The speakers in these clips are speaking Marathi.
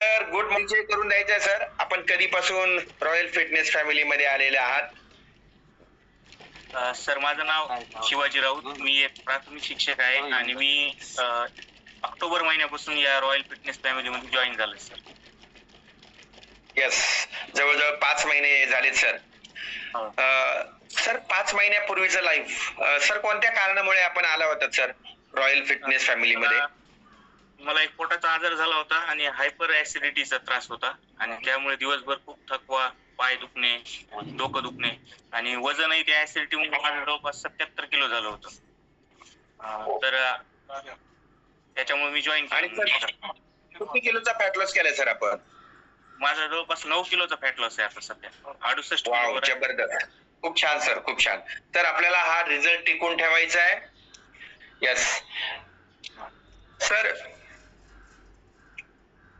तर गुड म्हणजे करून द्यायचं सर. आपण कधीपासून रॉयल फिटनेस फॅमिली मध्ये आलेले आहात? सर माझं नाव शिवाजी राऊत. मी एक प्राथमिक शिक्षक आहे आणि मी ऑक्टोबर महिन्यापासून या रॉयल फिटनेस फॅमिली मध्ये जॉईन झालोय सर. येस जवळजवळ पाच महिने झालेत सर. हो. सर पाच महिन्यापूर्वीचं लाईफ सर कोणत्या कारणामुळे आपण आला होता सर रॉयल फिटनेस फॅमिली मध्ये? मला- एक पोटाचा आजार झाला होता आणि हायपर ऍसिडिटीचा त्रास होता. आणि त्यामुळे दिवसभर खूप थकवा पाय दुखणे डोकं दुखणे आणि वजनही त्या ऍसिडिटी मुळे माझं जवळपास सत्याहत्तर किलो झालं होतं. तर त्याच्यामुळे मी जॉईन सर किती किलोचा फॅट लॉस केलाय सर आपण? माझा जवळपास नऊ किलोचा फॅट लॉस आहे आता सध्या. अडुसष्ट. जबरदस्त. खूप छान सर खूप छान. तर आपल्याला हा रिझल्ट टिकून ठेवायचा आहे. येस सर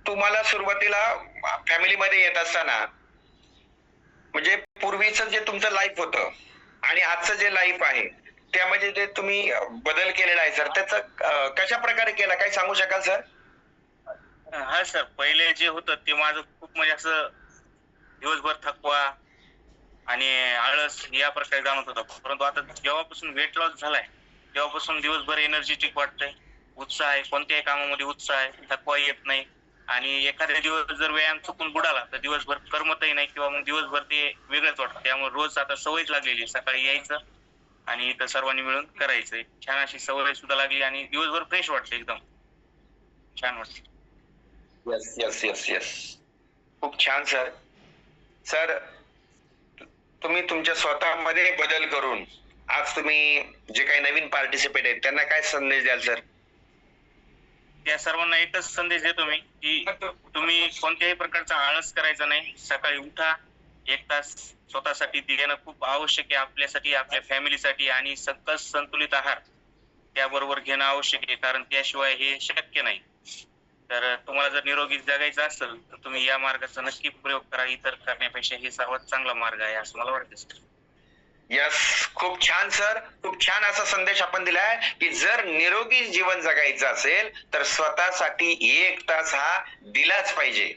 तुम्हाला सुरुवातीला फॅमिलीमध्ये येत असताना म्हणजे पूर्वीचं जे तुमचं लाईफ होतं आणि आजचं जे लाईफ आहे त्यामध्ये जे तुम्ही बदल केलेला आहे सर त्याचा कशा प्रकारे केला? काही सांगू शकाल सर हा सर पहिले जे होतं ते माझं खूप म्हणजे असं दिवसभर थकवा आणि आळस या प्रकारे जाणवत होता. परंतु आता जेव्हापासून वेट लॉस झालाय तेव्हापासून दिवसभर एनर्जेटिक वाटतंय. उत्साह आहे. कोणत्याही कामामध्ये उत्साह आहे. थकवा येत नाही. आणि एखाद्या दिवस जर व्यायाम चुकून बुडाला तर दिवसभर करमतही नाही किंवा मग दिवसभर ते वेगळंच वाटतं. त्यामुळे रोज आता सवयच लागलेली सकाळी यायचं आणि इथं सर्वांनी मिळून करायचं छान अशी सवय सुद्धा लागली आणि दिवसभर फ्रेश वाटते एकदम. छान वाटतं येस येस येस येस खूप छान सर सर तुम्ही तुमच्या स्वतःमध्ये बदल करून आज तुम्ही जे काही नवीन पार्टिसिपेट आहेत त्यांना काय संदेश द्याल सर त्या सर्वांना एकच संदेश देतो मी की तुम्ही कोणत्याही प्रकारचा आळस करायचा नाही. सकाळी उठा एक तास स्वतःसाठी देणं खूप आवश्यक आहे आपल्यासाठी आपल्या फॅमिलीसाठी आणि सकस संतुलित आहार त्याबरोबर घेणं आवश्यक आहे कारण त्याशिवाय हे शक्य नाही. तर तुम्हाला जर निरोगी जगायचं असेल तर तुम्ही या मार्गाचा नक्की प्रयोग करा. इतर करण्यापेक्षा हे सर्वात चांगला मार्ग आहे असं मला वाटतं सर यस खूप छान सर. खूप छान असा संदेश आपण दिलाय की जर निरोगी जीवन जगायचं असेल तर स्वतःसाठी एक तास हा दिलाच पाहिजे.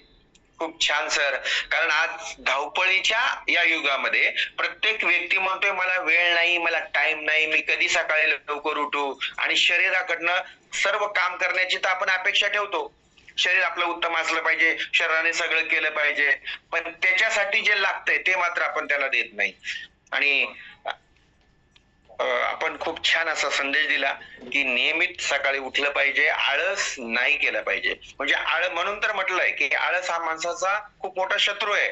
खूप छान सर. कारण आज धावपळीच्या या युगामध्ये प्रत्येक व्यक्ती म्हणतोय मला वेळ नाही मला टाइम नाही मी कधी सकाळी लवकर उठू? आणि शरीराकडनं सर्व काम करण्याची तर आपण अपेक्षा ठेवतो. शरीर आपलं उत्तम असलं पाहिजे शरीराने सगळं केलं पाहिजे. पण त्याच्यासाठी जे लागतंय ते मात्र आपण त्याला देत नाही. आणि आपण खूप छान असा संदेश दिला की नियमित सकाळी उठलं पाहिजे आळस नाही केलं पाहिजे. म्हणजे आळ म्हणून तर म्हटलंय की आळस हा माणसाचा खूप मोठा शत्रू आहे.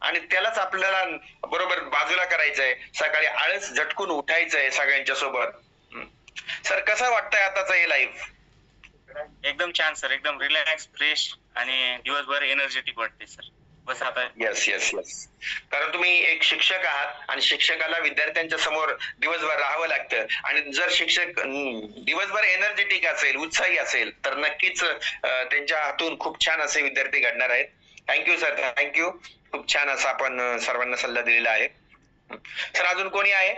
आणि त्यालाच आपल्याला बरोबर बाजूला करायचंय. सकाळी आळस झटकून उठायचंय सगळ्यांच्या सोबत. सर कसं वाटतंय आताचं हे लाईफ एकदम छान सर. एकदम रिलॅक्स फ्रेश आणि दिवसभर एनर्जेटिक वाटते सर. येस येस येस कारण तुम्ही एक शिक्षक आहात आणि शिक्षकाला विद्यार्थ्यांच्या समोर दिवसभर राहावं लागतं. आणि जर शिक्षक दिवसभर एनर्जेटिक असेल उत्साही असेल तर नक्कीच त्यांच्या हातून खूप छान असे विद्यार्थी घडणार आहेत. थँक्यू सर थँक्यू खूप छान असा आपण सर्वांना सल्ला दिलेला आहे. सर अजून कोणी आहे?